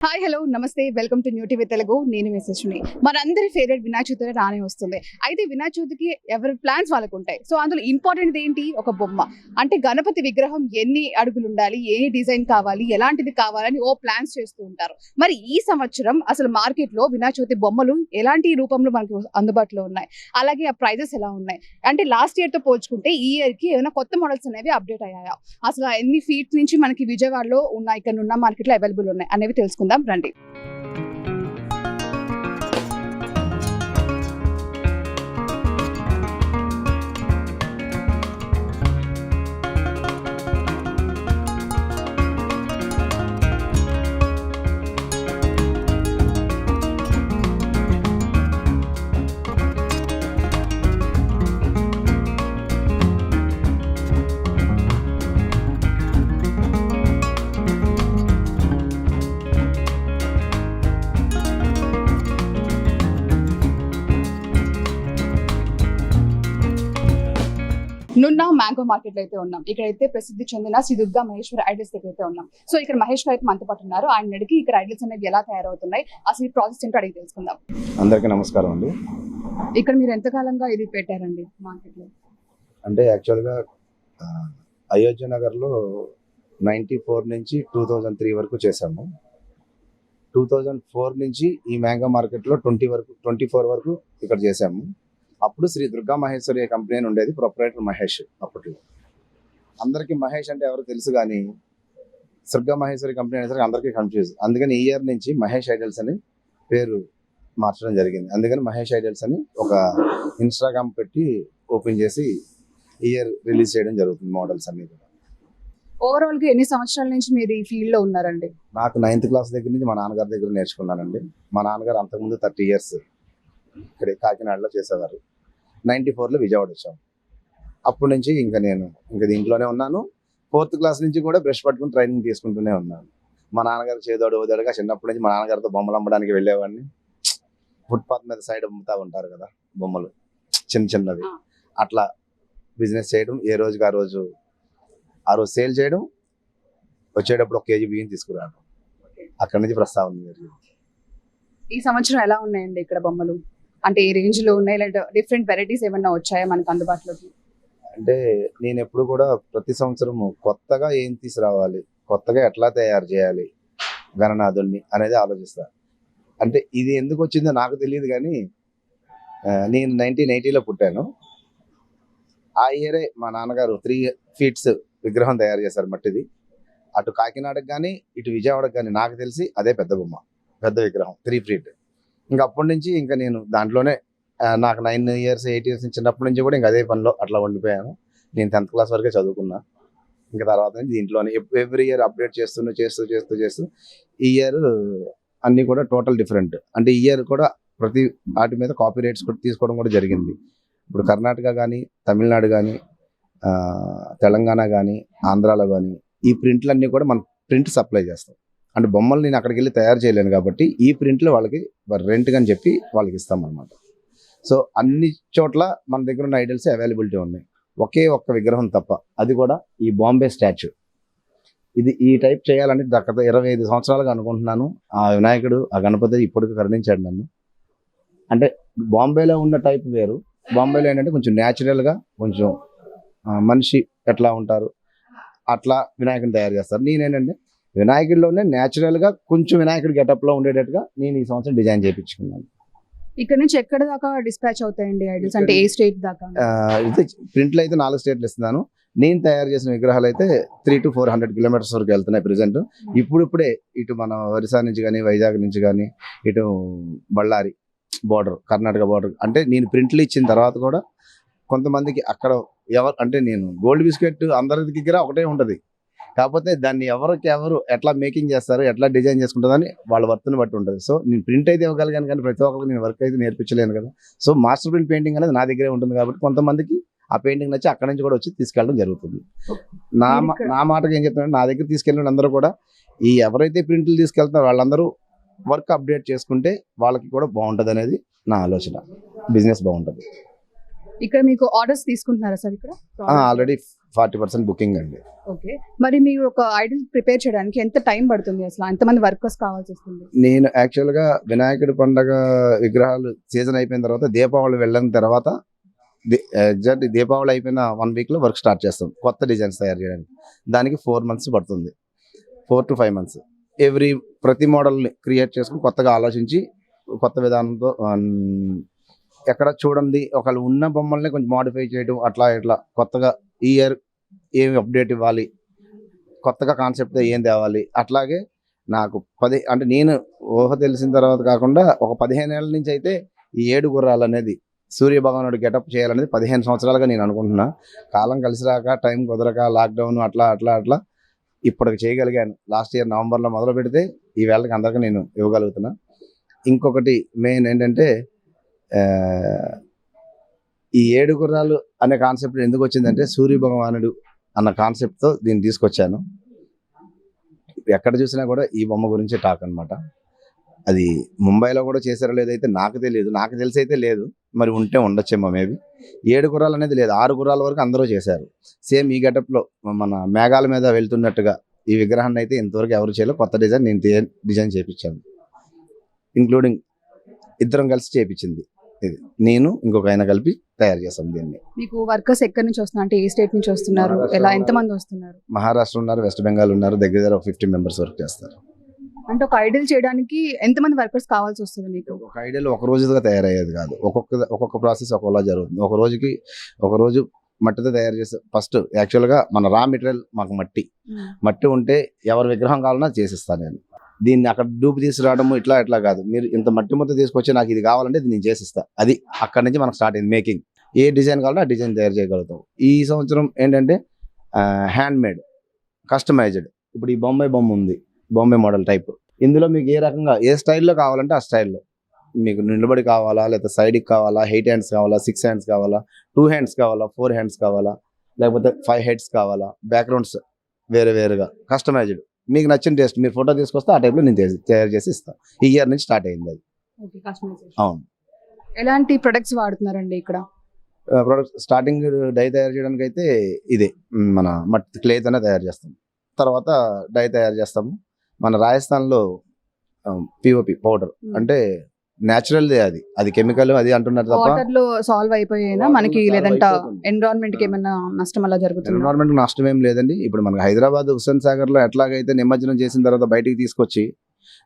Hi hello namaste welcome to new TV Telugu నేను విశేషుని మనందరి ఫేవరెట్ వినాయక చవితి రానే వస్తుంది. అయితే వినాయక చవితికి ఎవరి ప్లాన్స్ వాళ్ళకు ఉంటాయి సో అందులో ఇంపార్టెంట్ ఏంటి? ఒక బొమ్మ. అంటే గణపతి విగ్రహం ఎన్ని అడుగులు ఉండాలి? ఏ డిజైన్ కావాలి? ఎలాంటిది కావాలని ఓ ప్లాన్స్ చేస్తూ ఉంటారు. మరి ఈ సంవత్సరం అసలు మార్కెట్లో వినాయక చవితి బొమ్మలు ఎలాంటి రూపంలో మనకి అందుబాటులో ఉన్నాయి? అలాగే ఆ ప్రైజెస్ ఎలా ఉన్నాయి? అంటే లాస్ట్ ఇయర్తో పోల్చుకుంటే ఈ ఇయర్కి ఏమైనా కొత్త మోడల్స్ అనేవి అప్డేట్ అయ్యాయా? అసలు ఎన్ని ఫీట్ నుంచి మనకి విజయవాడలో ఉన్నాయి ఇక్కడ ఉన్న మార్కెట్లో అవైలబుల్ ఉన్నాయి? అనేవి తెలుసుకుందాం. రండి మ్యాంగో మార్కెట్లో అయితే ఉన్నాం. ఇక్కడైతే ప్రసిద్ధి చెందిన శ్రీ దుర్గా మహేశ్వర ఐడల్స్ దగ్గర అయితే ఉన్నాం. సో ఇక్కడ మహేష్ గారు అయితే మనతో పాటు ఉన్నారు. ఆయన అడిగి ఇక్కడ ఐడల్స్ అనేవి ఎలా తయారవుతున్నాయి అసలు ఈ ప్రాసెస్ ఏంటో అడిగి తెలుసుకుందాం. అందరికీ నమస్కారం అండి. ఇక్కడ మీరు ఎంతకాలంగా ఇది పెట్టారండి మార్కెట్లో అంటే యాక్చువల్గా అయోధ్య నగర్లో నైంటీ ఫోర్ నుంచి టూ థౌజండ్ త్రీ వరకు చేశాము. టూ థౌజండ్ ఫోర్ నుంచి ఈ మ్యాంగో మార్కెట్లో ట్వంటీ వరకు ట్వంటీ ఫోర్ వరకు ఇక్కడ చేశాము. అప్పుడు శ్రీ దుర్గా మహేశ్వరి కంపెనీ అని ఉండేది ప్రొపరేటర్ మహేష్ అప్పట్లో. అందరికీ మహేష్ అంటే ఎవరు తెలుసు కానీ దుర్గా మహేశ్వరి కంపెనీ అనేసరికి అందరికీ కన్ఫ్యూజ్ అందుకని ఈ ఇయర్ నుంచి మహేష్ ఐడల్స్ అని పేరు మార్చడం జరిగింది. అందుకని మహేష్ ఐడల్స్ అని ఒక ఇన్స్టాగ్రామ్ పెట్టి ఓపెన్ చేసి ఇయర్ రిలీజ్ చేయడం జరుగుతుంది మోడల్స్ అన్ని కూడా. ఓవరాల్గా ఎన్ని సంవత్సరాల నుంచి మీరు ఈ ఫీల్డ్లో ఉన్నారండి? నాకు నైన్త్ క్లాస్ దగ్గర నుంచి మా నాన్నగారి దగ్గర నేర్చుకున్నానండి. మా నాన్నగారు అంతకుముందు థర్టీ ఇయర్స్ ఇక్కడ కాకినాడలో చేసేవారు. నైన్టీ ఫోర్లో విజయవాడ వచ్చాం. అప్పటి నుంచి ఇంకా నేను ఇంకా దీంట్లోనే ఉన్నాను. ఫోర్త్ క్లాస్ నుంచి కూడా బ్రష్ పట్టుకుని ట్రైనింగ్ తీసుకుంటూనే ఉన్నాను. మా నాన్నగారు చేదోడు ఓదోడుగా చిన్నప్పటి నుంచి మా నాన్నగారితో బొమ్మలు అమ్మడానికి వెళ్ళేవాడిని. ఫుట్పాత్ మీద సైడ్ అమ్ముతా ఉంటారు కదా బొమ్మలు చిన్న చిన్నవి. అట్లా బిజినెస్ చేయడం ఏ రోజుకి ఆ రోజు ఆ రోజు సేల్ చేయడం వచ్చేటప్పుడు ఒక కేజీ బియ్యం తీసుకురావడం. అక్కడి నుంచి ప్రస్తావన జరిగింది. ఈ సంవత్సరం ఎలా ఉన్నాయండి ఇక్కడ బొమ్మలు? అంటే ఏ రేంజ్లో ఉన్నాయి లేదా డిఫరెంట్ వెరైటీస్ ఏమన్నా వచ్చాయా మనకు అందుబాటులోకి? అంటే నేను ఎప్పుడు కూడా ప్రతి సంవత్సరము కొత్తగా ఏం తీసుకురావాలి కొత్తగా ఎట్లా తయారు చేయాలి గణనాథుల్ని అనేది ఆలోచిస్తా. అంటే ఇది ఎందుకు వచ్చిందో నాకు తెలియదు కానీ నేను నైన్టీన్ ఎయిటీలో పుట్టాను. ఆ ఇయరే మా నాన్నగారు త్రీ ఫీట్స్ విగ్రహం తయారు చేశారు మట్టిది. అటు కాకినాడకు కానీ ఇటు విజయవాడకు కానీ నాకు తెలిసి అదే పెద్ద బొమ్మ పెద్ద విగ్రహం త్రీ ఫీట్ ఇంకా అప్పటి నుంచి ఇంకా నేను దాంట్లోనే నాకు నైన్ ఇయర్స్ ఎయిట్ ఇయర్స్ చిన్నప్పటి నుంచి కూడా ఇంకా అదే పనిలో అట్లా ఉండిపోయాను. నేను టెన్త్ క్లాస్ వరకే చదువుకున్నా. ఇంకా తర్వాత నుంచి దీంట్లోనే ఎవ్రీ ఇయర్ అప్డేట్ చేస్తూ చేస్తూ చేస్తూ చేస్తూ ఈ ఇయర్ అన్నీ కూడా టోటల్ డిఫరెంట్ అంటే ఈ ఇయర్ కూడా ప్రతి వాటి మీద కాపీ రేట్స్ కూడా తీసుకోవడం కూడా జరిగింది. ఇప్పుడు కర్ణాటక కానీ తమిళనాడు కానీ తెలంగాణ కానీ ఆంధ్రాలో కానీ ఈ ప్రింట్లన్నీ కూడా మనం ప్రింట్ సప్లై చేస్తాం. అంటే బొమ్మలు నేను అక్కడికి వెళ్ళి తయారు చేయలేను కాబట్టి ఈ ప్రింట్లు వాళ్ళకి రెంట్గా అని చెప్పి వాళ్ళకి ఇస్తామన్నమాట. సో అన్ని చోట్ల మన దగ్గర ఉన్న ఐడల్స్ అవైలబిలిటీ ఉన్నాయి. ఒకే ఒక్క విగ్రహం తప్ప అది కూడా ఈ బాంబే స్టాచ్యూ. ఇది ఈ టైప్ చేయాలని గత ఇరవై ఐదు సంవత్సరాలుగా అనుకుంటున్నాను. ఆ వినాయకుడు ఆ గణపతి ఇప్పటికి కరుణించాడు నన్ను. అంటే బాంబేలో ఉన్న టైప్ వేరు. బాంబేలో ఏంటంటే కొంచెం న్యాచురల్గా కొంచెం మనిషి ఎట్లా ఉంటారు అట్లా వినాయకుని తయారు చేస్తారు. నేనేంటంటే వినాయకుడిలోనే న్యాచురల్గా కొంచెం వినాయకుడి గెటప్లో ఉండేటట్టుగా నేను ఈ సంవత్సరం డిజైన్ చేయించుకున్నాను ఇక్కడ నుంచి ఎక్కడ దాకా డిస్పాచ్ అవుతాయండి ఐడల్స్? అంటే ఏ స్టేట్ దాకా? ప్రింట్లు అయితే నాలుగు స్టేట్లు ఇస్తున్నాను. నేను తయారు చేసిన విగ్రహాలు అయితే three to four hundred kilometres వరకు వెళ్తున్నాయి ప్రెసెంట్ ఇప్పుడు ఇప్పుడే ఇటు మన ఒరిస్సా నుంచి కానీ వైజాగ్ నుంచి కానీ ఇటు బళ్ళారి బార్డర్ కర్ణాటక బార్డర్ అంటే నేను ప్రింట్లు ఇచ్చిన తర్వాత కూడా కొంతమందికి అక్కడ ఎవరు అంటే నేను గోల్డ్ బిస్కెట్ అందరి దగ్గర ఒకటే ఉంటుంది. కాకపోతే దాన్ని ఎవరికి ఎవరు ఎట్లా మేకింగ్ చేస్తారు ఎట్లా డిజైన్ చేసుకుంటుందని వాళ్ళ వర్త్ని బట్టి ఉంటుంది. సో నేను ప్రింట్ అయితే ఇవ్వగలిగాను కానీ ప్రతి ఒక్కరికి నేను వర్క్ అయితే నేర్పించలేను కదా. సో మాస్టర్ ప్రింట్ పెయింటింగ్ అనేది నా దగ్గరే ఉంటుంది కాబట్టి కొంతమందికి ఆ పెయింటింగ్ నచ్చి అక్కడి నుంచి కూడా వచ్చి తీసుకెళ్ళడం జరుగుతుంది. నా నా మాటకి ఏం చెప్తున్నాను నా దగ్గర తీసుకెళ్ళిన అందరూ కూడా ఈ ఎవరైతే ప్రింట్లు తీసుకెళ్తున్నారో వాళ్ళందరూ వర్క్ అప్డేట్ చేసుకుంటే వాళ్ళకి కూడా బాగుంటుంది అనేది నా ఆలోచన. బిజినెస్ బాగుంటుంది. ఇక్కడ మీకు ఆర్డర్స్ తీసుకుంటున్నారా సార్ ఇక్కడ? ఆల్రెడీ ఫార్టీ పర్సెంట్ బుకింగ్ అండి. ఓకే. మరి మీరు ఒక ఐడల్ ప్రిపేర్ చేయడానికి ఎంత టైం పడుతుంది అసలు? ఎంతమంది వర్కర్స్ కావాల్సి వస్తుంది. నేను యాక్చువల్గా వినాయకుడి పండగ విగ్రహాలు సీజన్ అయిపోయిన తర్వాత దీపావళి వెళ్ళిన తర్వాత ఎగ్జాక్ట్ దీపావళి అయిపోయిన వన్ వీక్లో వర్క్ స్టార్ట్ చేస్తాం. కొత్త డిజైన్స్ తయారు చేయడానికి. దానికి ఫోర్ మంత్స్ పడుతుంది. Four to five months. Every ప్రతి మోడల్ని క్రియేట్ చేసుకుని కొత్తగా ఆలోచించి కొత్త విధానంతో ఎక్కడ చూడండి ఒకళ్ళు ఉన్న బొమ్మల్ని కొంచెం మాడిఫై చేయడం అట్లా ఇట్లా కొత్తగా ఈ ఇయర్ ఏమి అప్డేట్ ఇవ్వాలి? కొత్తగా కాన్సెప్ట్ ఏం తేవాలి? అట్లాగే నాకు పది అంటే నేను ఊహ తెలిసిన తర్వాత కాకుండా ఒక పదిహేను ఏళ్ళ నుంచి అయితే ఈ ఏడు గుర్రాలు అనేది సూర్యభగవానుడు గెటప్ చేయాలనేది పదిహేను సంవత్సరాలుగా నేను అనుకుంటున్నా. కాలం కలిసి రాక టైం కుదరక లాక్డౌన్ అట్లా అట్లా అట్లా ఇప్పటికి చేయగలిగాను. లాస్ట్ ఇయర్ నవంబర్లో మొదలు పెడితే ఈ వేళకి అందరికీ నేను ఇవ్వగలుగుతున్నా. ఇంకొకటి మెయిన్ ఏంటంటే ఈ ఏడు గుర్రాలు అనే కాన్సెప్ట్ ఎందుకు వచ్చిందంటే సూర్య భగవానుడు అన్న కాన్సెప్ట్తో దీన్ని తీసుకొచ్చాను. ఎక్కడ చూసినా కూడా ఈ బొమ్మ గురించి టాక్ అనమాట అది ముంబైలో కూడా చేశారో లేదైతే నాకు తెలియదు. నాకు తెలిసి అయితే లేదు. మరి ఉంటే ఉండొచ్చేమో మేబీ ఏడు గుర్రాలు అనేది లేదు. ఆరు గుర్రాల వరకు అందరూ చేశారు. సేమ్ ఈ గెటప్లో మన మేఘాల మీద వెళ్తున్నట్టుగా ఈ విగ్రహాన్ని అయితే ఇంతవరకు ఎవరు చేయలేదు. కొత్త డిజైన్ నేను డిజైన్ చేయించాను ఇంక్లూడింగ్ ఇద్దరం కలిసి చేయించింది ఇది నేను ఇంకొక ఆయన కలిపి తయారు చేస్తాం దీన్ని. మీకు వర్కర్స్ ఎక్కడి నుంచి వస్తున్నారు? అంటే ఏ స్టేట్ నుంచి వస్తున్నారు? ఎలా. ఎంతమంది వస్తున్నారు? మహారాష్ట్ర ఉన్నారు వెస్ట్ బెంగాల్ ఉన్నారు దగ్గర దగ్గర ఒక ఫిఫ్టీ మెంబర్స్ వర్క్ చేస్తారు. అంటే ఒక ఐడల్ చేయడానికి ఎంతమంది వర్కర్స్ కావాల్సి వస్తుంది మీకు? ఒక ఐడియాలో ఒక రోజుగా తయారయ్యేది కాదు. ఒక్కొక్క ఒక్కొక్క ప్రాసెస్ ఒక్కొక్కలా జరుగుతుంది. ఒక రోజుకి ఒక రోజు మట్టితో తయారు చేస్తే ఫస్ట్ యాక్చువల్గా మన రా మెటీరియల్ మాకు మట్టి. మట్టి ఉంటే ఎవరి విగ్రహం కావాలన్నా చేసిస్తాను నేను. దీన్ని అక్కడ డూపు తీసుకురావడము ఇట్లా ఇట్లా కాదు. మీరు ఇంత మట్టి మొత్తం తీసుకొచ్చి నాకు ఇది కావాలంటే ఇది నేను చేసిస్తా. అది అక్కడ నుంచి మనకు స్టార్ట్ అయింది మేకింగ్. ఏ డిజైన్ కావాలో ఆ డిజైన్ తయారు చేయగలుగుతాం. ఈ సంవత్సరం ఏంటంటే హ్యాండ్ మేడ్ కస్టమైజ్డ్ ఇప్పుడు ఈ బొంబాయి బొమ్మ ఉంది. Bombay model type. ఇందులో మీకు ఏ రకంగా ఏ స్టైల్లో కావాలంటే ఆ స్టైల్లో. మీకు నిలబడి కావాలా లేకపోతే సైడ్కి కావాలా ఎయిట్ హ్యాండ్స్ కావాలా సిక్స్ హ్యాండ్స్ కావాలా టూ హ్యాండ్స్ కావాలా ఫోర్ హ్యాండ్స్ కావాలా లేకపోతే ఫైవ్ హెడ్స్ కావాలా బ్యాక్గ్రౌండ్స్ వేరే వేరుగా కస్టమైజ్డ్ మీకు నచ్చిన టేస్ట్ మీరు ఫోటో తీసుకొస్తే ఆ టైప్లో నేను తయారు- చేసి ఇస్తాను ఈ ఇయర్ నుంచి స్టార్ట్ అయింది అది. అవును. ఎలాంటి ప్రొడక్ట్స్ వాడుతున్నారండి ఇక్కడ? ప్రొడక్ట్ స్టార్టింగ్ డై తయారు చేయడానికి అయితే ఇదే మన మట్టి క్లేతోనే తయారు చేస్తాం. తర్వాత డై తయారు చేస్తాము. మన రాజస్థాన్లో పిఓపి పౌడర్. అంటే న్యాచురల్దే అది. అది కెమికల్ అది అంటున్నారు తప్ప వాటర్లో సాల్వ్ అయిపోయినా? మనకి లేదంటే. ఎన్విరాన్మెంట్కి ఏమైనా నష్టం అలా జరుగుతుంది? ఎన్విరాన్మెంట్ నష్టం ఏం లేదండి. ఇప్పుడు మనకి హైదరాబాద్ హుస్సేన్ సాగర్లో ఎట్లాగైతే నిమజ్జనం చేసిన తర్వాత బయటికి తీసుకొచ్చి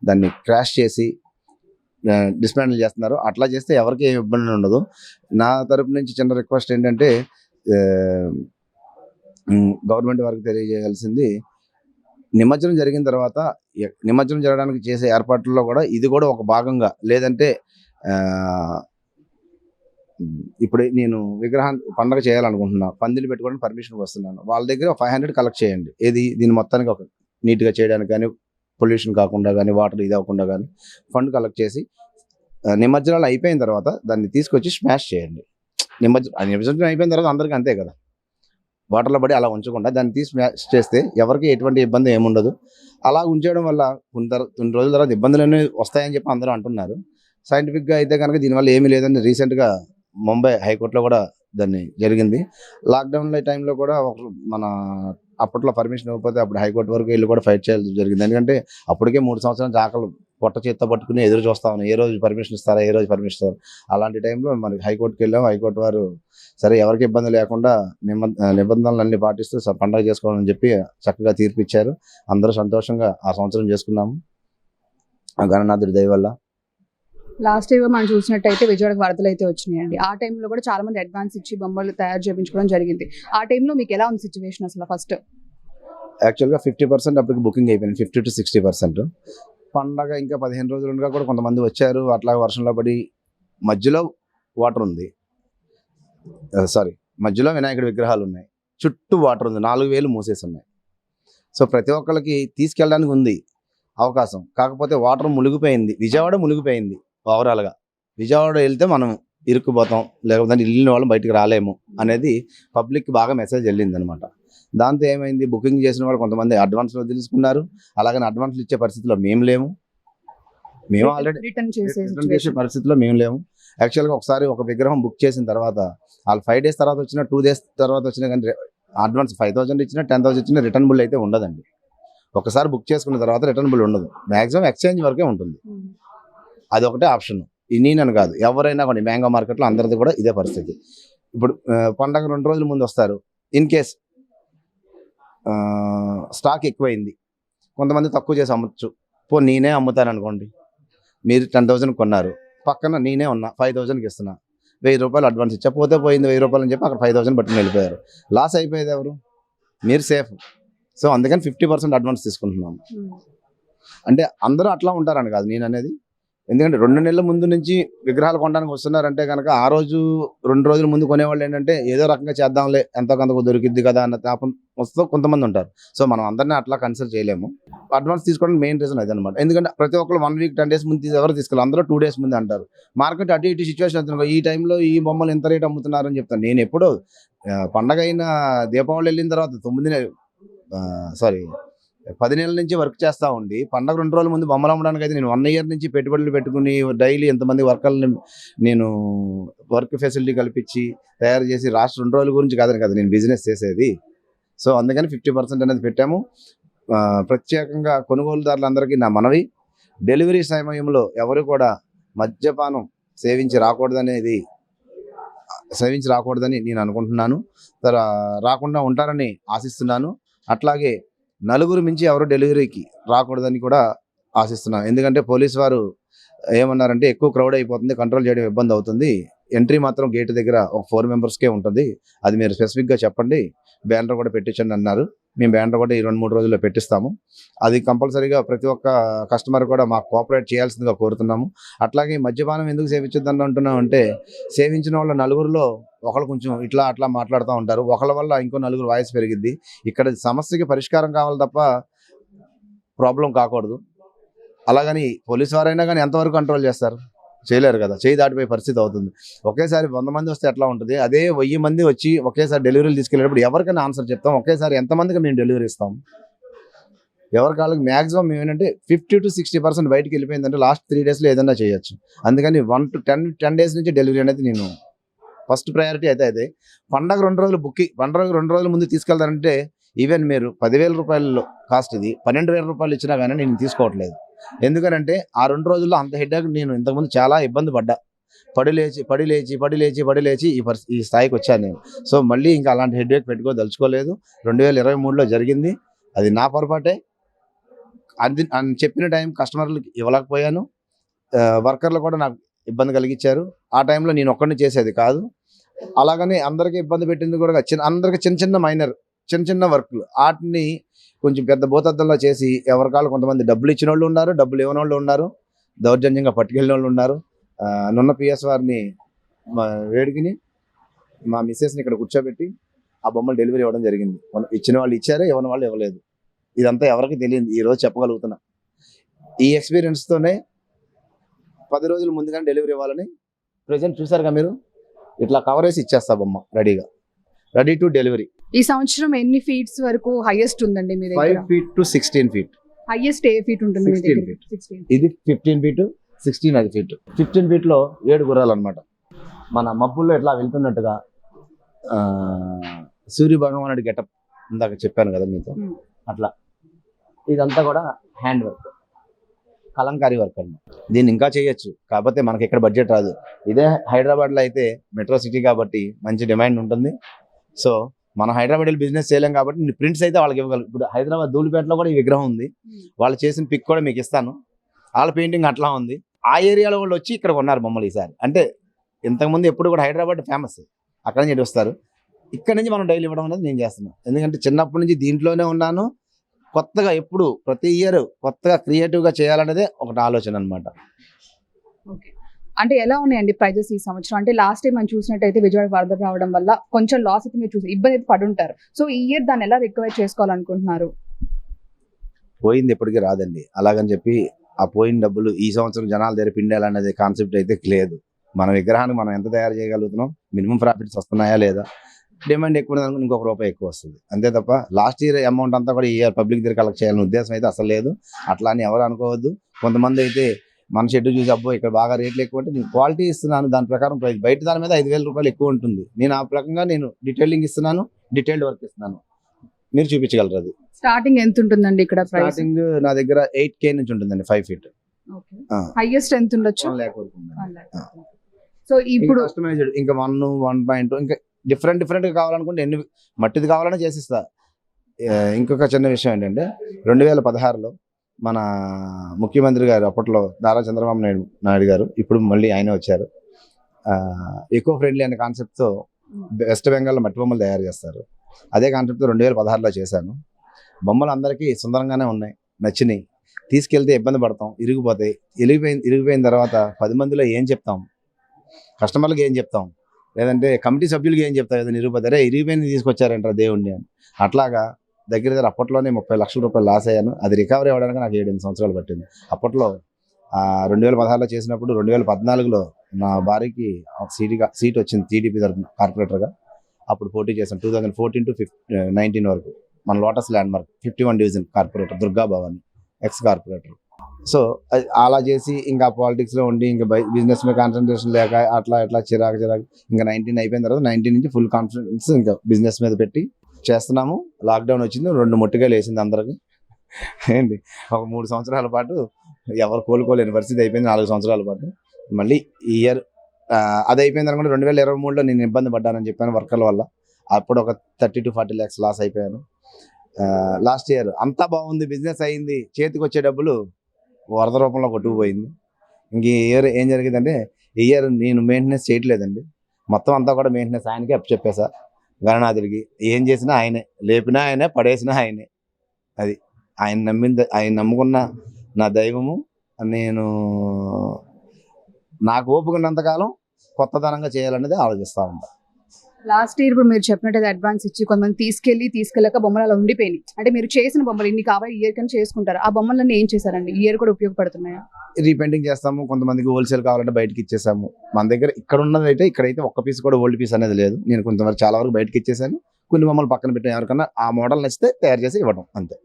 దాన్ని క్రాష్ చేసి డిస్మాండిల్ చేస్తున్నారు అట్లా చేస్తే ఎవరికి ఏం ఇబ్బంది ఉండదు. నా తరపు నుంచి చిన్న రిక్వెస్ట్ ఏంటంటే గవర్నమెంట్ వారికి తెలియజేయాల్సింది నిమజ్జనం జరిగిన తర్వాత నిమజ్జనం జరగడానికి చేసే ఏర్పాట్లలో కూడా ఇది కూడా ఒక భాగంగా లేదంటే ఇప్పుడు నేను విగ్రహం పండగ చేయాలనుకుంటున్నాను పందిలు పెట్టుకోవడానికి పర్మిషన్ వస్తున్నాను వాళ్ళ దగ్గర ఫైవ్ హండ్రెడ్ కలెక్ట్ చేయండి. ఏది దీని మొత్తానికి ఒక నీట్గా చేయడానికి కానీ పొల్యూషన్ కాకుండా కానీ వాటర్ ఇది అవ్వకుండా కానీ ఫండ్ కలెక్ట్ చేసి నిమజ్జనాలు అయిపోయిన తర్వాత దాన్ని తీసుకొచ్చి స్మాష్ చేయండి. నిమజ్జనం ఆ నిమజ్జనం అయిపోయిన తర్వాత అందరికీ అంతే కదా. వాటర్లో పడి అలా ఉంచకుండా దాన్ని తీసి స్మాష్ చేస్తే ఎవరికి ఎటువంటి ఇబ్బంది ఏముండదు. అలా ఉంచడం వల్ల కొన్ని కొన్ని రోజుల తర్వాత ఇబ్బందులు అనేవి వస్తాయని చెప్పి అందరూ అంటున్నారు. సైంటిఫిక్గా అయితే కనుక దీనివల్ల ఏమీ లేదని రీసెంట్గా ముంబై హైకోర్టులో కూడా దాన్ని జరిగింది. లాక్డౌన్లో టైంలో కూడా ఒక- మన అప్పట్లో పర్మిషన్ ఇవ్వకపోతే అప్పుడు హైకోర్టు వరకు వెళ్ళి కూడా ఫైట్ చేయాల్సి జరిగింది. ఎందుకంటే అప్పటికే మూడు సంవత్సరాల చాకలు పొట్ట చేత్తో పట్టుకుని ఎదురు చూస్తా ఉన్నాం. ఏ రోజు పర్మిషన్ ఇస్తారా? ఏ రోజు పర్మిషన్ ఇస్తారా అలాంటి టైంలో మనకి హైకోర్టుకి వెళ్ళాం హైకోర్టు వారు సరే ఎవరికి ఇబ్బంది లేకుండా నిబంధనలు అన్ని పాటిస్తూ పండగ చేసుకోవాలని చెప్పి చక్కగా తీర్పు ఇచ్చారు అందరూ సంతోషంగా ఆ సంవత్సరం చేసుకున్నాము. గణనాథుడి దయ వల్ల. లాస్ట్ ఇయర్ మనం చూసినట్టయితే విజయవాడకు వరదలు అయితే వచ్చినాయండి. ఆ టైంలో కూడా చాలా మంది అడ్వాన్స్ ఇచ్చి బొమ్మలు తయారు చేయించుకోవడం జరిగింది. ఆ టైంలో మీకు ఎలా ఉంది సిచ్యువేషన్ అసలు ఫస్ట్ యాక్చువల్గా ఫిఫ్టీ పర్సెంట్ అప్పటికి బుకింగ్ అయిపోయింది. ఫిఫ్టీ టు సిక్స్టీ పర్సెంట్ పండగ ఇంకా పదిహేను రోజులు ఉండగా కూడా కొంతమంది వచ్చారు. అట్లా వర్షంలో పడి మధ్యలో వాటర్ ఉంది. సారీ మధ్యలో వినాయకుడి విగ్రహాలు ఉన్నాయి. చుట్టూ వాటర్ ఉంది. నాలుగు వేలు మూసేసి ఉన్నాయి సో ప్రతి ఒక్కరికి తీసుకెళ్ళడానికి ఉంది అవకాశం. కాకపోతే వాటర్ మునిగిపోయింది. విజయవాడ మునిగిపోయింది ఓవరాల్గా విజయవాడ వెళ్తే మనం ఇరుక్కుపోతాం. లేకపోతే వెళ్ళిన వాళ్ళు బయటికి రాలేము అనేది పబ్లిక్ బాగా మెసేజ్ వెళ్ళింది అనమాట దాంతో ఏమైంది? బుకింగ్ చేసిన వాళ్ళు కొంతమంది అడ్వాన్స్లో తెలుసుకున్నారు. అలాగని అడ్వాన్స్లు ఇచ్చే పరిస్థితిలో మేము లేము. మేము ఆల్రెడీ రిటర్న్ చేసే పరిస్థితిలో మేము లేము. యాక్చువల్గా ఒకసారి ఒక విగ్రహం బుక్ చేసిన తర్వాత వాళ్ళు ఫైవ్ డేస్ తర్వాత వచ్చిన టూ డేస్ తర్వాత వచ్చినా కానీ అడ్వాన్స్ ఫైవ్ థౌసండ్ ఇచ్చినా టెన్ థౌసండ్ ఇచ్చినా రిటర్న్ బిల్ అయితే ఉండదండి. ఒకసారి బుక్ చేసుకున్న తర్వాత రిటర్న్ బిల్ ఉండదు. మాక్సిమం ఎక్స్చేంజ్ వరకే ఉంటుంది. అది ఒకటే ఆప్షన్ నేనని కాదు. ఎవరైనా కొన్ని మ్యాంగో మార్కెట్లో అందరిది కూడా ఇదే పరిస్థితి. ఇప్పుడు పండగ రెండు రోజుల ముందు వస్తారు. ఇన్ కేస్ స్టాక్ ఎక్కువైంది. కొంతమంది తక్కువ చేసి అమ్మచ్చు. పో నేనే అమ్ముతాను అనుకోండి మీరు టెన్ థౌసండ్ కొన్నారు. పక్కన నేనే ఉన్నా ఫైవ్ థౌసండ్కి ఇస్తున్నా. వెయ్యి రూపాయలు అడ్వాన్స్ ఇచ్చా పోతే పోయింది వెయ్యి రూపాయలు అని చెప్పి అక్కడ ఫైవ్ థౌసండ్ పట్టుకుని వెళ్ళిపోయారు. లాస్ అయిపోయేది ఎవరు? మీరు సేఫ్ సో అందుకని ఫిఫ్టీ పర్సెంట్ అడ్వాన్స్ తీసుకుంటున్నాము. అంటే అందరూ అట్లా ఉంటారని కాదు నేను అనేది ఎందుకంటే రెండు నెలల ముందు నుంచి విగ్రహాలు కొనడానికి వస్తున్నారంటే కనుక ఆ రోజు రెండు రోజుల ముందు కొనేవాళ్ళు ఏంటంటే ఏదో రకంగా చేద్దాంలే ఎంతో కొంత దొరికిద్ది కదా అన్న తాపం వస్తూ కొంతమంది ఉంటారు. సో మనం అందరినీ అట్లా కన్సిడర్ చేయలేము. అడ్వాన్స్ తీసుకోవడం మెయిన్ రీజన్ అది అనమాట ఎందుకంటే ప్రతి ఒక్కరు వన్ వీక్ టెన్ డేస్ ముందు తీసి ఎవరు తీసుకోవాలి అందరూ టూ డేస్ ముందు అంటారు. మార్కెట్ అటు ఇటు సిచ్యువేషన్ అవుతుంది. ఈ టైంలో ఈ బొమ్మలు ఎంత రేట్ అమ్ముతున్నారని చెప్తాను. నేను ఎప్పుడో పండగ అయిన దీపావళి వెళ్ళిన తర్వాత తొమ్మిది సారీ పది నెలల నుంచి వర్క్ చేస్తా ఉండి పండగ రెండు రోజుల ముందు బొమ్మలు అమ్మడానికి అయితే నేను వన్ ఇయర్ నుంచి పెట్టుబడులు పెట్టుకుని డైలీ ఎంతమంది వర్కర్ని నేను వర్క్ ఫెసిలిటీ కల్పించి తయారు చేసి రాష్ట్ర రెండు రోజుల గురించి కాదని కదా నేను బిజినెస్ చేసేది. సో అందుకని ఫిఫ్టీ పర్సెంట్ అనేది పెట్టాము. ప్రత్యేకంగా కొనుగోలుదారులందరికీ నా మనవి. డెలివరీ సమయంలో ఎవరు కూడా మద్యపానం సేవించి రాకూడదనేది సేవించి రాకూడదని నేను అనుకుంటున్నాను. తర రాకుండా ఉంటారని ఆశిస్తున్నాను. అట్లాగే నలుగురు మించి ఎవరు డెలివరీకి రాకూడదని కూడా ఆశిస్తున్నాను. ఎందుకంటే పోలీస్ వారు ఏమన్నారంటే ఎక్కువ క్రౌడ్ అయిపోతుంది కంట్రోల్ చేయడం ఇబ్బంది అవుతుంది. ఎంట్రీ మాత్రం గేట్ దగ్గర ఒక ఫోర్ మెంబర్స్కే ఉంటుంది. అది మీరు స్పెసిఫిక్గా చెప్పండి. బ్యానర్ కూడా పెట్టించండి అన్నారు. మేము బ్యానర్ కూడా ఈ రెండు మూడు రోజుల్లో పెట్టిస్తాము. అది కంపల్సరీగా ప్రతి ఒక్క కస్టమర్ కూడా మాకు కోఆపరేట్ చేయాల్సిందిగా కోరుతున్నాము. అట్లాగే మద్యపానం ఎందుకు సేవించొద్దని అంటున్నాం అంటే సేవించిన వాళ్ళ నలుగురిలో ఒకళ్ళు కొంచెం ఇట్లా అట్లా మాట్లాడుతూ ఉంటారు. ఒకళ్ళ వల్ల ఇంకో నలుగురు వాయిస్ పెరిగిద్ది. ఇక్కడ సమస్యకి పరిష్కారం కావాలి తప్ప ప్రాబ్లం కాకూడదు. అలాగని పోలీస్ వారైనా కానీ ఎంతవరకు కంట్రోల్ చేస్తారు? చేయలేరు కదా. చేయి దాటిపోయే పరిస్థితి అవుతుంది. ఒకేసారి వంద మంది వస్తే ఎట్లా ఉంటుంది? అదే వెయ్యి మంది వచ్చి ఒకేసారి డెలివరీలు తీసుకెళ్ళేటప్పుడు ఎవరికైనా ఆన్సర్ చెప్తాం. ఒకేసారి ఎంతమందికి మేము డెలివరీ ఇస్తాం? ఎవరి కాళ్ళకి మ్యాక్సిమం ఏంటంటే ఫిఫ్టీ టు సిక్స్టీ పర్సెంట్ బయటకు వెళ్ళిపోయిందంటే లాస్ట్ త్రీ డేస్లో ఏదైనా చేయొచ్చు. అందుకని one to ten ten days నుంచి డెలివరీ అనేది నేను ఫస్ట్ ప్రయారిటీ అయితే అదే. పండగ రెండు రోజులు బుక్కి పండగ రెండు రోజుల ముందు తీసుకెళ్తారంటే ఈవెన్ మీరు పదివేల రూపాయలు కాస్ట్ ఇది పన్నెండు వేల రూపాయలు ఇచ్చినా కానీ నేను తీసుకోవట్లేదు. ఎందుకనంటే ఆ రెండు రోజుల్లో అంత హెడ్ఏక్ నేను ఇంతకుముందు చాలా ఇబ్బంది పడ్డా. పడి లేచి పడి లేచి పడి లేచి పడి లేచి ఈ పరిస్థితి ఈ స్థాయికి వచ్చాను నేను. సో మళ్ళీ ఇంకా అలాంటి హెడ్ఏక్ పెట్టుకోదలుచుకోలేదు రెండు వేల ఇరవై మూడులో జరిగింది. అది నా పొరపాటే. అంది అని చెప్పిన టైం కస్టమర్లకు ఇవ్వలేకపోయాను. వర్కర్లు కూడా నాకు ఇబ్బంది కలిగించారు. ఆ టైంలో నేను ఒక్కడిని చేసేది కాదు. అలాగని అందరికీ ఇబ్బంది పెట్టింది కూడా చిన్న అందరికి చిన్న చిన్న మైనర్ చిన్న చిన్న వర్క్లు. వాటిని కొంచెం పెద్ద భూతద్దంలో చేసి ఎవరికాలు కొంతమంది డబ్బులు ఇచ్చిన వాళ్ళు ఉన్నారు డబ్బులు ఇవ్వని వాళ్ళు ఉన్నారు దౌర్జన్యంగా పట్టుకెళ్ళిన వాళ్ళు ఉన్నారు నున్న పిఎస్ వారిని మా వేడికిని మా మిస్సెస్ని ఇక్కడ కూర్చోబెట్టి ఆ బొమ్మలు డెలివరీ ఇవ్వడం జరిగింది. ఇచ్చిన వాళ్ళు ఇచ్చారే ఇవ్వని వాళ్ళు ఇవ్వలేదు. ఇదంతా ఎవరికి తెలియదు? ఈరోజు చెప్పగలుగుతున్నా. ఈ ఎక్స్పీరియన్స్తోనే పది రోజుల ముందుగానే డెలివరీ ఇవ్వాలని ప్రజెంట్ చూసారుగా మీరు? ఇట్లా కవర్ వేసి ఇచ్చేస్తా బొమ్మ రెడీగా. Ready to delivery. ఈ సంవత్సరం ఎన్ని ఫీట్స్ వరకు హైయెస్ట్ ఉందండి మీ ఫైవ్ దగ్గర? Feet to sixteen feet highest A feet ఉంటుంది మీ 16 దగ్గర? feet. సిక్స్టీన్ ఇది ఫిఫ్టీన్ ఫీట్ సిక్స్టీన్ అది ఫీట్ ఫిఫ్టీన్ ఫీట్లో ఏడు గుర్రాలు అనమాట మన మబ్బుల్లో ఇట్లా వెళ్తున్నట్టుగా ఆ, సూర్య భగవానుడి గెటప్ ఇందాక చెప్పాను కదా మీతో. Hmm. అట్లా. ఇదంతా కూడా హ్యాండ్ వర్క్ కలంకారీ వర్క్ అండి దీన్ని ఇంకా చేయొచ్చు. కాకపోతే మనకి ఇక్కడ బడ్జెట్ రాదు. ఇదే హైదరాబాద్లో అయితే మెట్రో సిటీ కాబట్టి మంచి డిమాండ్ ఉంటుంది. సో మనం హైదరాబాద్ వెళ్ళి బిజినెస్ చేయలేం కాబట్టి ప్రింట్స్ అయితే వాళ్ళకి ఇవ్వగలం ఇప్పుడు హైదరాబాద్ ధూళిపేటలో కూడా ఈ విగ్రహం ఉంది. వాళ్ళు చేసిన పిక్ కూడా మీకు ఇస్తాను. వాళ్ళ పెయింటింగ్ అట్లా ఉంది. ఆ ఏరియాలో వాళ్ళు వచ్చి ఇక్కడ ఉన్నారు బొమ్మలు ఈసారి. అంటే ఇంతకుముందు ఎప్పుడు కూడా హైదరాబాద్ ఫేమస్. అక్కడ నుంచి వస్తారు. ఇక్కడ నుంచి మనం డైలీ ఇవ్వడం అనేది నేను చేస్తున్నాను. ఎందుకంటే చిన్నప్పటి నుంచి దీంట్లోనే ఉన్నాను. కొత్తగా ఎప్పుడు ప్రతి ఇయర్ కొత్తగా క్రియేటివ్గా చేయాలనేదే ఒకటి ఆలోచన అనమాట ఓకే. అంటే ఎలా ఉన్నాయండి ప్రైజెస్ ఈ సంవత్సరం? అంటే లాస్ట్ టైం మనం చూసినట్టయితే విజయవాడ వరద రావడం వల్ల కొంచెం లాస్ అయితే మీరు చూసి ఇబ్బంది అయితే పడుంటారు. సో ఈ ఇయర్ దాన్ని ఎలా రికవర్ చేసుకోవాలనుకుంటున్నారు? పోయింది ఎప్పటికీ రాదండి. అలాగని చెప్పి ఆ పోయిన డబ్బులు ఈ సంవత్సరం జనాలు దగ్గర పిండాలనేది కాన్సెప్ట్ అయితే లేదు. మన విగ్రహాన్ని మనం ఎంత తయారు చేయగలుగుతున్నాం? మినిమం ప్రాఫిట్స్ వస్తున్నాయా లేదా? డిమాండ్ ఎక్కువ ఉన్నదానికి ఇంకొక రూపాయి ఎక్కువ వస్తుంది. అంతే తప్ప లాస్ట్ ఇయర్ అమౌంట్ అంతా కూడా ఈ ఇయర్ పబ్లిక్ దగ్గర కలెక్ట్ చేయాలనే ఉద్దేశం అయితే అసలు లేదు. అట్లా అని ఎవరు అనుకోవద్దు. కొంతమంది అయితే మన షెడ్ చూసి అబ్బో ఇక్కడ బాగా రేట్లు ఎక్కువ అంటే నేను క్వాలిటీ ఇస్తున్నాను దాని ప్రకారం ప్రైస్. బయట దాని మీద ఐదు వేల రూపాయలు ఎక్కువ ఉంటుంది. నేను ఆ ప్రకంగా నేను డీటెయిలింగ్ ఇస్తున్నాను డీటెయిల్డ్ వర్క్ ఇస్తున్నాను. మీరు చూపించగలరు అది. స్టార్టింగ్ ఎంత ఉంటుందండి ఇక్కడ స్టార్టింగ్ నా దగ్గర ఎయిట్ కే నుంచి ఉంటుందండి ఫైవ్ ఫీట్. హైయెస్ట్ ఎంత ఉండొచ్చు? సో ఇప్పుడు కస్టమైజ్డ్ ఇంకా వన్ వన్ పాయింట్ ఇంకా డిఫరెంట్ డిఫరెంట్గా కావాలనుకుంటే ఎన్ని మట్టిది కావాలన్నా చేసిస్తా. ఇంకొక చిన్న విషయం ఏంటంటే రెండు వేల పదహారులో మన ముఖ్యమంత్రి గారు అప్పట్లో నారా చంద్రబాబు నాయుడు నాయుడు గారు ఇప్పుడు మళ్ళీ ఆయన వచ్చారు. ఎకో ఫ్రెండ్లీ అనే కాన్సెప్ట్తో వెస్ట్ బెంగాల్లో మట్టి బొమ్మలు తయారు చేస్తారు. అదే కాన్సెప్ట్తో రెండు వేల పదహారులో చేశాను. బొమ్మలు అందరికీ సుందరంగానే ఉన్నాయి నచ్చినాయి. తీసుకెళ్తే ఇబ్బంది పడతాం ఇరిగిపోతాయి. ఇరిగిపోయిన ఇరిగిపోయిన తర్వాత పది మందిలో ఏం చెప్తాం? కస్టమర్లకు ఏం చెప్తాం? లేదంటే కమిటీ సభ్యులకి ఏం చెప్తాం? ఏదైనా ఇరిగిపోతే అరే ఇరిగిపోయింది తీసుకొచ్చారంటారు దేవుణ్ణి అని. అట్లాగా దగ్గర దగ్గర అప్పట్లోనే ముప్పై లక్షల రూపాయలు లాస్ అయ్యాను. అది రికవరీ అవ్వడానికి నాకు ఏడు ఎనిమిది సంవత్సరాలు పట్టింది. అప్పట్లో రెండు వేల పదహారులో చేసినప్పుడు రెండు వేల పద్నాలుగులో నా భార్యకి సీటుగా సీట్ వచ్చింది టీడీపీ తరఫున కార్పొరేటర్గా. అప్పుడు పోటీ చేశాను. Two thousand fourteen to fif nineteen వరకు. మన lotus landmark fifty one division corporator Durga Bhavani ex corporator so అది అలా చేసి ఇంకా పాలిటిక్స్లో ఉండి ఇంకా బిజినెస్ మీద కాన్సన్ట్రేషన్ లేక అట్లా ఇట్లా చిరాకు చిరాకు. ఇంకా నైన్టీన్ అయిపోయిన తర్వాత నైన్టీన్ నుంచి ఫుల్ కాన్ఫిడెన్స్ ఇంకా బిజినెస్ మీద పెట్టి చేస్తున్నాము. లాక్డౌన్ వచ్చింది రెండు ముట్టికాయలు వేసింది అందరికి. ఏంటి ఒక మూడు సంవత్సరాల పాటు ఎవరు కోలుకోలేని పరిస్థితి అయిపోయింది నాలుగు సంవత్సరాల పాటు. మళ్ళీ ఈ ఇయర్ అది అయిపోయిన తర్వాత రెండు వేల ఇరవై మూడులో నేను ఇబ్బంది పడ్డానని చెప్పాను వర్కర్ల వల్ల. అప్పుడు ఒక thirty to forty lakhs loss అయిపోయాను. లాస్ట్ ఇయర్ అంతా బాగుంది బిజినెస్ అయింది చేతికి వచ్చే డబ్బులు వరద రూపంలో కొట్టుకుపోయింది. ఇంక ఈ ఇయర్ ఏం జరిగిందంటే ఈ ఇయర్ నేను మెయింటెనెన్స్ చేయట్లేదండి. మొత్తం అంతా కూడా మెయింటెనెన్స్ ఆయనకే అప్పు చెప్పేసా. గణనాథుడికి ఏం చేసినా ఆయనే లేపినా ఆయనే పడేసినా ఆయనే. అది ఆయన నమ్మింది ఆయన నమ్ముకున్న నా దైవము నేను నాకు ఓపుకున్నంతకాలం కొత్తదనంగా చేయాలనేది ఆలోచిస్తూ ఉంటాను లాస్ట్ ఇయర్ ఇప్పుడు మీరు చెప్పినట్టు అడ్వాన్స్ ఇచ్చి కొంతమంది తీసుకెళ్ళి తీసుకెళ్ళక బొమ్మలు అలా ఉండిపోయినాయి. అంటే మీరు చేసిన బొమ్మలు ఇన్ని కావాలి ఇయర్ కన్నా చేసుకుంటారు? ఆ బొమ్మలన్నీ ఏం చేశారండి? ఇయర్ కూడా ఉపయోగపడుతున్నాయా? రీపెయింటింగ్ చేస్తాము కొంతమందికి హోల్సేల్ కావాలంటే బయటకి ఇచ్చేసాము. మన దగ్గర ఇక్కడ ఉన్నది అయితే ఇక్కడైతే ఒక్క పీస్ కూడా ఓల్డ్ పీస్ అనేది లేదు. నేను కొంతవరకు చాలా వరకు బయటకి ఇచ్చేసాను. కొన్ని బొమ్మలు పక్కన పెట్టాను ఎవరికన్నా ఆ మోడల్ నచ్చితే తయారు చేసి ఇవ్వడం అంతే.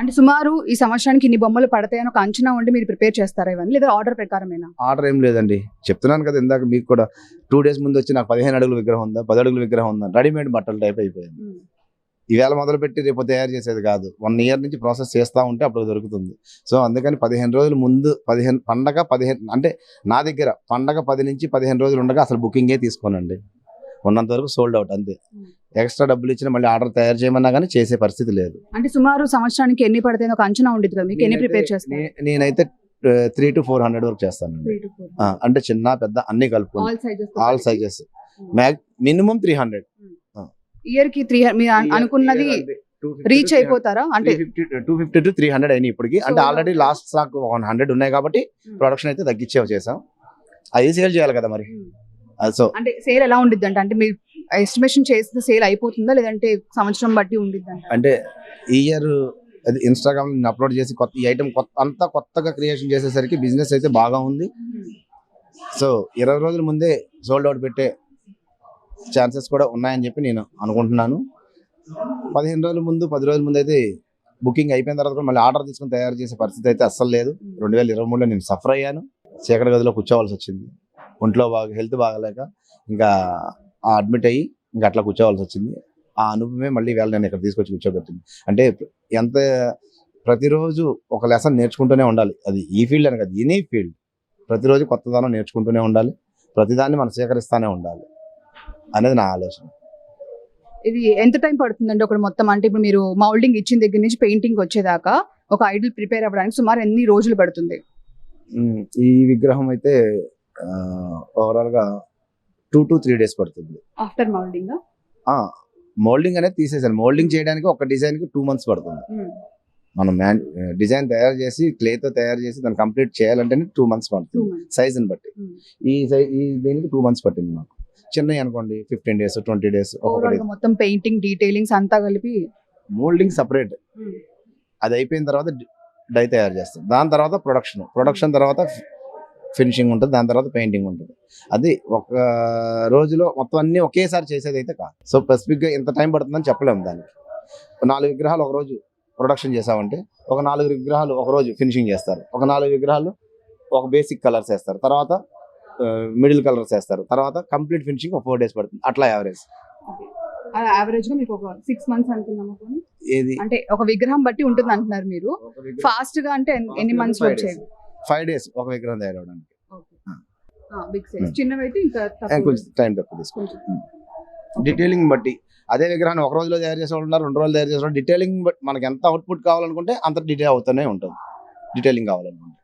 అంటే సుమారు ఈ సంవత్సరానికి ఇన్ని బొమ్మలు పడతాయని ఒక అంచనా ఉండి మీరు ప్రిపేర్ చేస్తారా ఇవన్నీ? లేదా ఆర్డర్ ప్రకారమేనా? ఆర్డర్ ఏం లేదండి. చెప్తున్నాను కదా ఇందాక మీకు కూడా టూ డేస్ ముందు వచ్చి నాకు పదిహేను అడుగుల విగ్రహం ఉందా? పది అడుగుల విగ్రహం ఉందా? రెడీమేడ్ బట్టలు టైప్ అయిపోయింది. ఈవేళ మొదలుపెట్టి రేపు తయారు చేసేది కాదు. వన్ ఇయర్ నుంచి ప్రాసెస్ చేస్తూ ఉంటే అప్పుడు దొరుకుతుంది. సో అందుకని పదిహేను రోజుల ముందు పదిహేను పండగ పదిహేను అంటే నా దగ్గర పండగ పది నుంచి పదిహేను రోజులు ఉండగా అసలు బుకింగే తీసుకోనండి. ఉన్నంత వరకు సోల్డ్ అవుట్ అంతే. ఎక్స్ట్రా డబ్బులు ఇచ్చిన మళ్ళీ ఆర్డర్ తయారు చేయమన్నా కానీ చేసే పరిస్థితి లేదు. అంటే సుమారు సంవత్సరానికి ఎన్ని పడతాయని ఒక అంచనా ఉండేది కదా మీకు? ఎన్ని ప్రిపేర్ చేస్తారు? నే- నేనైతే త్రీ టు ఫోర్ హండ్రెడ్ వరకు చేస్తానండి ఆ, అంటే చిన్న పెద్ద అన్ని కలుపు. All sizes all sizes max minimum three hundred ఇయర్కి త్రీ అనుకున్నది రీచ్ అయిపోతారా? అంటే two fifty to three hundred అయినాయి ఇప్పటికి. అంటే already last stock one hundred ఉన్నాయి కాబట్టి ప్రొడక్షన్ అయితే తగ్గించే చేసాం. అది సేల్ చేయాలి కదా మరి. అది సో అంటే సేల్ ఎలా ఉండిద్ది అంటే అంటే మీరు ఎస్టిమేషన్ చేసిన సేల్ అయిపోతుందా? లేదంటే సంవత్సరం బట్టి ఉండిద్ది అంటే ఈ ఇయర్ అది ఇన్స్టాగ్రామ్ అప్లోడ్ చేసి కొత్త ఈ ఐటమ్ కొత్త అంతా కొత్తగా క్రియేషన్ చేసేసరికి బిజినెస్ అయితే బాగా ఉంది. సో ఇరవై రోజుల ముందే సోల్డ్ అవుట్ పెట్టే ఛాన్సెస్ కూడా ఉన్నాయని చెప్పి నేను అనుకుంటున్నాను. పదిహేను రోజుల ముందు పది రోజుల ముందు అయితే బుకింగ్ అయిపోయిన తర్వాత కూడా మళ్ళీ ఆర్డర్ తీసుకొని తయారు చేసే పరిస్థితి అయితే అస్సలు లేదు. రెండు వేల ఇరవై మూడులో నేను సఫర్ అయ్యాను. చీకటి గదిలో కూర్చోవాల్సి వచ్చింది. ఒంట్లో బాగా హెల్త్ బాగాలేక ఇంకా అడ్మిట్ అయ్యి ఇంకా అట్లా కూర్చోవాల్సి వచ్చింది. ఆ అనుభవమే మళ్ళీ వేళ నేను ఇక్కడ తీసుకొచ్చి కూర్చోబెట్టింది. అంటే ఎంత ప్రతిరోజు ఒక లెసన్ నేర్చుకుంటూనే ఉండాలి. అది ఈ ఫీల్డ్ అని కాదు ఎనీ ఫీల్డ్. ప్రతిరోజు కొత్తదనం నేర్చుకుంటూనే ఉండాలి. ప్రతిదాన్ని మనం స్వీకరిస్తూనే ఉండాలి అనేది నా ఆలోచన. ఇది ఎంత టైం పడుతుందండి ఒకటి మొత్తం? అంటే ఇప్పుడు మీరు మౌల్డింగ్ ఇచ్చిన దగ్గర నుంచి పెయింటింగ్ వచ్చేదాకా ఒక ఐడల్ ప్రిపేర్ అవ్వడానికి సుమారు ఎన్ని రోజులు పడుతుంది? ఈ విగ్రహం అయితే ఓవరాల్గా టూ టు త్రీ డేస్ పడుతుంది. ఆఫ్టర్ మౌల్డింగ్ మోల్డింగ్ అనేది తీసేసాను. మోల్డింగ్ చేయడానికి ఒక డిజైన్కి టూ మంత్స్ పడుతుంది. మనం మ్యాన్ డిజైన్ తయారు చేసి clay తో తయారు చేసి దాన్ని కంప్లీట్ చేయాలంటే టూ మంత్స్ పడుతుంది. సైజుని బట్టి. Hmm. ఈ సై ఈ దీనికి టూ మంత్స్ పట్టింది నాకు చిన్నవి అనుకోండి ఫిఫ్టీన్ డేస్ ట్వంటీ డేస్ మొత్తం పెయింటింగ్ డీటెయిలింగ్స్ అంతా కలిపి మోల్డింగ్ సపరేట్ అది అయిపోయిన తర్వాత డై తయారు చేస్తాం. దాని తర్వాత ప్రొడక్షన్ ప్రొడక్షన్ తర్వాత ఫినిషింగ్ ఉంటుంది దాని తర్వాత పెయింటింగ్ ఉంటుంది. అది ఒక రోజులో మొత్తం అన్ని ఒకేసారి చేసేది అయితే కాదు. సో స్పెసిఫిక్గా ఇంత టైం పడుతుందని చెప్పలేము దానికి. నాలుగు విగ్రహాలు ఒక రోజు ప్రొడక్షన్ చేసామంటే ఒక నాలుగు విగ్రహాలు ఒక రోజు ఫినిషింగ్ చేస్తారు. ఒక నాలుగు విగ్రహాలు ఒక బేసిక్ కలర్స్ వేస్తారు. తర్వాత మిడిల్ కలర్స్ వేస్తారు. తర్వాత కంప్లీట్ ఫినిషింగ్ ఒక ఫోర్ డేస్ పడుతుంది. అట్లా యావరేజ్ యావరేజ్గా మీకు ఒక సిక్స్ మంత్స్ అనుకున్నాము. ఏది? అంటే ఒక విగ్రహం బట్టి ఉంటుంది అంటున్నారు మీరు. ఫాస్ట్గా అంటే ఎన్- ఎన్ని మంత్స్ వచ్చేది? ఫైవ్ డేస్ ఒక విగ్రహం తయారవడానికి. కొంచెం టైం తక్కువ డీటెయిలింగ్ బట్టి. అదే విగ్రహాన్ని ఒక రోజులో తయారు చేసే వాళ్ళు ఉన్నారు రెండు రోజులు తయారు చేసే వాళ్ళు. డీటెయిలింగ్ బట్టి మనకి ఎంత అవుట్పుట్ కావాలనుకుంటే అంత డీటెయిల్ అవుతూనే ఉంటుంది. డీటెయిలింగ్ కావాలనుకుంటే.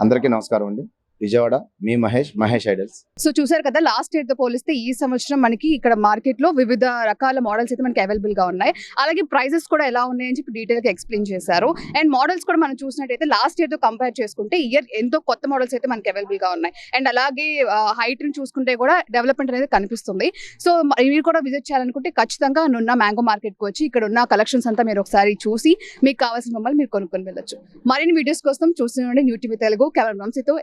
అందరికీ నమస్కారం అండి. విజయవాడ మీ మహేష్ మహేష్ ఐడల్స్. సో చూసారు కదా లాస్ట్ ఇయర్తో పోలిస్తే ఈ సంవత్సరం మనకి ఇక్కడ మార్కెట్లో వివిధ రకాల మోడల్స్ అయితే మనకి అవైలబుల్గా ఉన్నాయి. అలాగే ప్రైజెస్ కూడా ఎలా ఉన్నాయని చెప్పి డీటెయిల్గా ఎక్స్ప్లెయిన్ చేశారు. అండ్ మోడల్స్ కూడా మనం చూసినట్టయితే లాస్ట్ ఇయర్తో కంపేర్ చేసుకుంటే ఇయర్ ఎంతో కొత్త మోడల్స్ అయితే మనకి అవైలబుల్గా ఉన్నాయి. అండ్ అలాగే హైట్ని చూసుకుంటే కూడా డెవలప్మెంట్ అనేది కనిపిస్తుంది. సో మీరు కూడా విజిట్ చేయాలనుకుంటే ఖచ్చితంగా నున్న మ్యాంగో మార్కెట్కి వచ్చి ఇక్కడ ఉన్న కలెక్షన్స్ అంతా మీరు ఒకసారి చూసి మీకు కావాల్సిన మమ్మల్ని మీరు కొనుక్కొని వెళ్ళొచ్చు. మరిన్ని వీడియోస్ కోసం చూస్తూనే న్యూ టీవీ తెలుగు కెమెరా తో